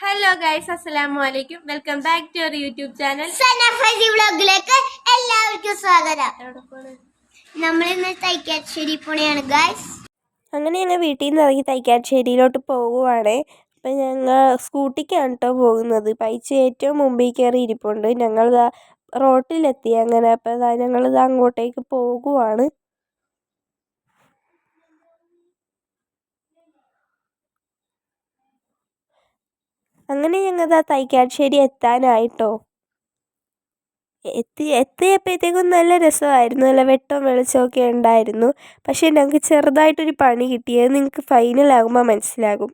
Hello guys അസ്സലാമു അലൈക്കും welcome back to our YouTube channel സനഫസി വ്ലോഗിലേക്ക് എല്ലാവർക്കും സ്വാഗതം. നമ്മൾ ഇന്ന് തൈക്കാശ്ശേരി പോണെയാണ് ഗൈസ് അങ്ങനെ ഞങ്ങൾ വീട്ടിൽ നിന്ന് ഇറങ്ങി തൈക്കാശ്ശേരിയിലോട്ട് പോകുവാണ് അപ്പം ഞങ്ങൾ സ്കൂട്ടിക്കാണ് കേട്ടോ പോകുന്നത്. പൈച്ച ഏറ്റവും മുമ്പിൽ കയറി ഇരിപ്പുണ്ട്. ഞങ്ങൾ ദാ റോട്ടിലെത്തി. അങ്ങനെ അപ്പം ഞങ്ങളിത് ഞങ്ങൾ ദാ അങ്ങോട്ടേക്ക് പോകുവാണ്. അങ്ങനെ ഞങ്ങൾ ആ തൈക്കാശ്ശേരി എത്താനായിട്ടോ. എത്തി എത്തിയപ്പോഴത്തേക്കും നല്ല രസമായിരുന്നു. നല്ല വെട്ടവും വെളിച്ചമൊക്കെ ഉണ്ടായിരുന്നു. പക്ഷേ ഞങ്ങൾക്ക് ചെറുതായിട്ടൊരു പണി കിട്ടിയത് നിങ്ങൾക്ക് ഫൈനലാകുമ്പോൾ മനസ്സിലാകും.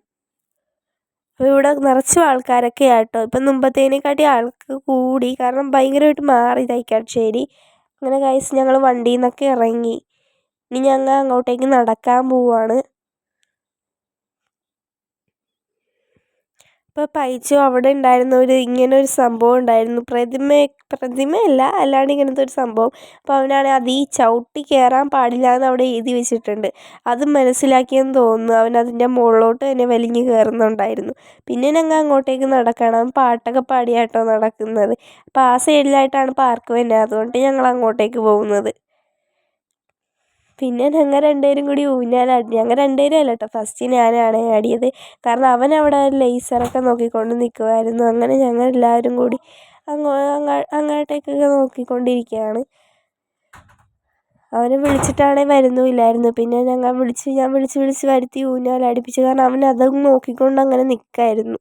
അപ്പോൾ ഇവിടെ നിറച്ചും ആൾക്കാരൊക്കെ ആട്ടോ ഇപ്പം മുമ്പത്തേനെക്കാട്ടി ആൾക്ക് കൂടി. കാരണം ഭയങ്കരമായിട്ട് മാറി തൈക്കാട്ടുശ്ശേരി അങ്ങനെ കഴിച്ച് ഞങ്ങൾ വണ്ടിയിൽ നിന്നൊക്കെ ഇറങ്ങി. ഇനി ഞങ്ങൾ അങ്ങോട്ടേക്ക് നടക്കാൻ പോവാണ്. അപ്പോൾ പൈച്ചു അവിടെ ഉണ്ടായിരുന്ന ഒരു ഇങ്ങനെ ഒരു സംഭവം ഉണ്ടായിരുന്നു പ്രതിമ പ്രതിമയല്ല അല്ലാണ്ട് ഇങ്ങനത്തെ ഒരു സംഭവം. അപ്പോൾ അവനാണ് അത് ഈ ചവിട്ടി കയറാൻ പാടില്ല എന്ന് അവിടെ എഴുതി വെച്ചിട്ടുണ്ട്. അത് മനസ്സിലാക്കിയെന്ന് തോന്നുന്നു. അവൻ അതിന്റെ മുകളിലോട്ട് തന്നെ വലിഞ്ഞു കയറുന്നുണ്ടായിരുന്നു പിന്നെ ഞങ്ങൾ അങ്ങോട്ടേക്ക് നടക്കണം. അവൻ പാട്ടൊക്കെ പാടിയാട്ടോ നടക്കുന്നത്. അപ്പോൾ ആ സൈഡിലായിട്ടാണ് പാർക്ക് വരുന്നത്. അതുകൊണ്ട് ഞങ്ങൾ അങ്ങോട്ടേക്ക് പോകുന്നത്. പിന്നെ ഞങ്ങൾ രണ്ടുപേരും കൂടി ഊഞ്ഞാലാടി ഞങ്ങൾ രണ്ടുപേരും അല്ല കേട്ടോ ഫസ്റ്റ് ഞാനാണ് ആടിയത്. കാരണം അവൻ അവിടെ ലേസറൊക്കെ നോക്കിക്കൊണ്ട് നിൽക്കുമായിരുന്നു അങ്ങനെ ഞങ്ങൾ എല്ലാവരും കൂടി അങ്ങോ അങ്ങോട്ടേക്കൊക്കെ നോക്കിക്കൊണ്ടിരിക്കുകയാണ്. അവനെ വിളിച്ചിട്ടാണെങ്കിൽ വരുന്നുമില്ലായിരുന്നു. പിന്നെ ഞങ്ങൾ വിളിച്ച് ഞാൻ വിളിച്ച് വിളിച്ച് വരുത്തി ഊഞ്ഞാലടിപ്പിച്ചു കാരണം അവൻ അതും നോക്കിക്കൊണ്ട് അങ്ങനെ നിൽക്കായിരുന്നു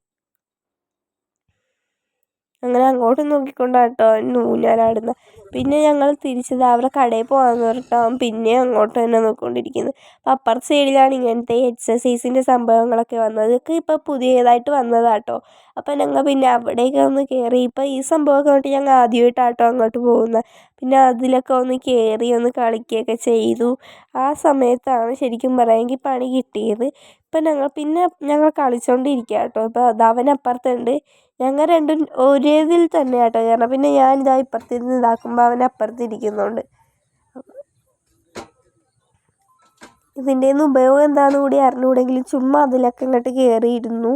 അങ്ങനെ അങ്ങോട്ട് നോക്കിക്കൊണ്ടാണ് കേട്ടോ നൂലാലാടുന്ന. പിന്നെ ഞങ്ങൾ തിരിച്ചത് അവരുടെ കടയിൽ പോകാമെന്ന് പറഞ്ഞിട്ടാവും പിന്നെ അങ്ങോട്ട് തന്നെ നോക്കിക്കൊണ്ടിരിക്കുന്നത് അപ്പം അപ്പുറത്തെ സൈഡിലാണ് ഇങ്ങനത്തെ എക്സസൈസിന്റെ സംഭവങ്ങളൊക്കെ വന്നത്. ഇതൊക്കെ ഇപ്പോൾ പുതിയതായിട്ട് വന്നതാട്ടോ. അപ്പം ഞങ്ങൾ പിന്നെ അവിടേക്ക് ഒന്ന് കയറി ഇപ്പം ഈ സംഭവമൊക്കെ കണ്ടിട്ട് ഞങ്ങൾ ആദ്യമായിട്ടാട്ടോ അങ്ങോട്ട് പോകുന്നത് പിന്നെ അതിലൊക്കെ ഒന്ന് കയറി ഒന്ന് കളിക്കുകയൊക്കെ ചെയ്തു. ആ സമയത്താണ് ശരിക്കും പറയാമെങ്കിൽ പണി കിട്ടിയത്. ഇപ്പം ഞങ്ങൾ പിന്നെ ഞങ്ങൾ കളിച്ചുകൊണ്ടിരിക്കുക കേട്ടോ ഇപ്പോൾ അതവനപ്പുറത്തുണ്ട് ഞങ്ങൾ രണ്ടും ഒരേതിൽ തന്നെ കേട്ടോ കാരണം പിന്നെ ഞാനിതാ ഇപ്പുറത്തിരുന്ന് ഇതാക്കുമ്പോൾ അവൻ അപ്പുറത്തിരിക്കുന്നുണ്ട് ഇതിന്റെ ഉപയോഗം എന്താണെന്ന് കൂടി അറിഞ്ഞുകൂടെങ്കിലും ചുമ്മാ അതിലൊക്കെ ഇങ്ങോട്ട് കയറിയിരുന്നു.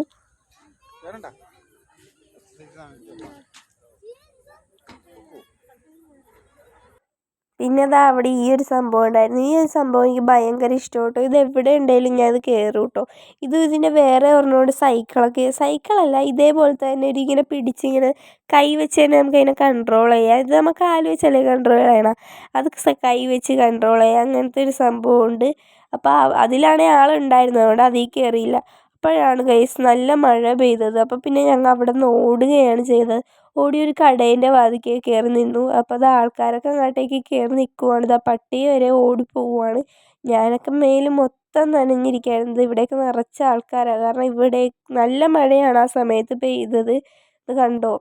പിന്നെ അതാ അവിടെ ഈ ഒരു സംഭവം ഉണ്ടായിരുന്നു. ഈ ഒരു സംഭവം എനിക്ക് ഭയങ്കര ഇഷ്ടപ്പെട്ടു ഇത് എവിടെ ഉണ്ടെങ്കിലും ഞാൻ ഇത് കയറും കേട്ടോ ഇത് ഇതിന്റെ വേറെ ഒരെണ്ണോട് സൈക്കിളൊക്കെ. സൈക്കിളല്ല ഇതേപോലെ തന്നെ ഒരു ഇങ്ങനെ പിടിച്ചിങ്ങനെ കൈ വെച്ച് തന്നെ നമുക്ക് അതിനെ കൺട്രോൾ ചെയ്യാം. ഇത് നമുക്ക് കാൽ വെച്ചല്ലേ കൺട്രോൾ ചെയ്യണം? അത് കൈ വെച്ച് കൺട്രോൾ ചെയ്യാം. അങ്ങനത്തെ ഒരു സംഭവമുണ്ട്. അപ്പോൾ അതിലാണെങ്കിൽ ആളുണ്ടായിരുന്നത് അതുകൊണ്ട് അതിൽ കയറിയില്ല അപ്പോഴാണ് ഗൈസ് നല്ല മഴ പെയ്തത്. അപ്പോൾ പിന്നെ ഞങ്ങൾ അവിടെ നിന്ന് ഓടുകയാണ് ചെയ്തത്. ഓടി ഒരു കടേന്റെ വാതിൽക്കൽ കയറി നിന്നു. അപ്പോൾ അത് ആൾക്കാരൊക്കെ അങ്ങോട്ടേക്ക് കയറി നിൽക്കുവാണ് ഇതാ പട്ടി വരെ ഓടി പോവുകയാണ് ഞാനൊക്കെ മേൽ മൊത്തം നനഞ്ഞിരിക്കുകയായിരുന്നു ഇവിടെയൊക്കെ നിറച്ച് ആൾക്കാരാണ് കാരണം ഇവിടെ നല്ല മഴയാണ് ആ സമയത്ത് പെയ്തത്. ഇത് കണ്ടോ?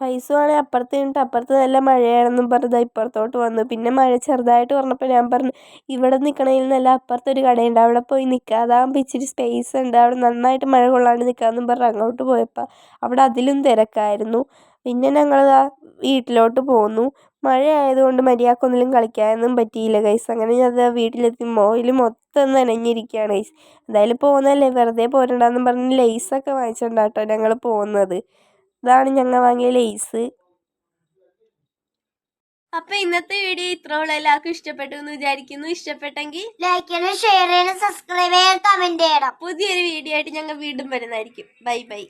ഫൈസു ആണെങ്കിൽ അപ്പുറത്ത് നിന്നിട്ട് അപ്പുറത്ത് നല്ല മഴയാണെന്നും പറഞ്ഞ് ഇപ്പുറത്തോട്ട് വന്നു. പിന്നെ മഴ ചെറുതായിട്ട് പറഞ്ഞപ്പോൾ ഞാൻ പറഞ്ഞു ഇവിടെ നിൽക്കണതിൽ നല്ല അപ്പുറത്തൊരു കടയുണ്ട്. അവിടെ പോയി നിൽക്കുക അതാകുമ്പോൾ ഇച്ചിരി സ്പേസ് ഉണ്ട്. അവിടെ നന്നായിട്ട് മഴ കൊള്ളാണ്ട് നിൽക്കാമെന്നും പറഞ്ഞ് അങ്ങോട്ട് പോയപ്പോൾ അവിടെ അതിലും തിരക്കായിരുന്നു. പിന്നെ ഞങ്ങൾ വീട്ടിലോട്ട് പോന്നു. മഴ ആയതുകൊണ്ട് മര്യാദക്കൊന്നിലും കളിക്കാനൊന്നും പറ്റിയില്ല ഗൈസ് അങ്ങനെ ഞാൻ വീട്ടിലെത്തി. മോയിൽ മൊത്തം നനഞ്ഞിരിക്കുകയാണ് ഗൈസ് എന്തായാലും പോകുന്നതല്ലേ? വെറുതെ പോരണ്ടെന്നും പറഞ്ഞ് ലേസൊക്കെ വാങ്ങിച്ചിട്ടുണ്ടാട്ടോ ഞങ്ങൾ പോകുന്നത്. ഇതാണ് ഞങ്ങൾ വാങ്ങിയ ലേസ്. അപ്പൊ ഇന്നത്തെ വീഡിയോ ഇത്രയുള്ള. എല്ലാവർക്കും ഇഷ്ടപ്പെട്ടു എന്ന് വിചാരിക്കുന്നു. ഇഷ്ടപ്പെട്ടെങ്കിൽ ലൈക്ക് ചെയ്യണം ഷെയർ ചെയ്യണം സബ്സ്ക്രൈബ് ചെയ്യണം കമന്റ് ചെയ്യണം. പുതിയൊരു വീഡിയോ ആയിട്ട് ഞങ്ങൾ വീണ്ടും വരുന്നതായിരിക്കും. Bye bye.